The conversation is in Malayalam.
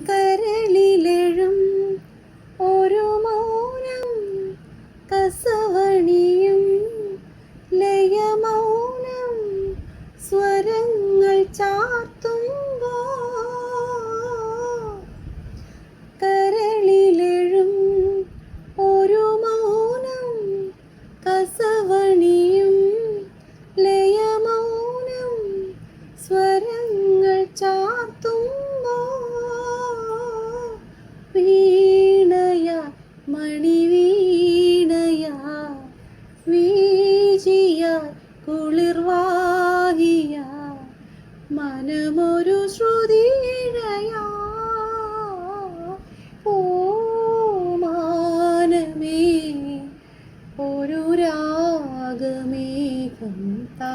കരളിലെഴും ഒരു മൗനം കസവണിയും ലയമൗനം സ്വരങ്ങൾ ചാർത്തുമ്പോ കുളിർവാഹിയ മനമൊരു ശ്രുതിഴയാ ഓ ഒരു ഒരു രാഗമേഘം താ.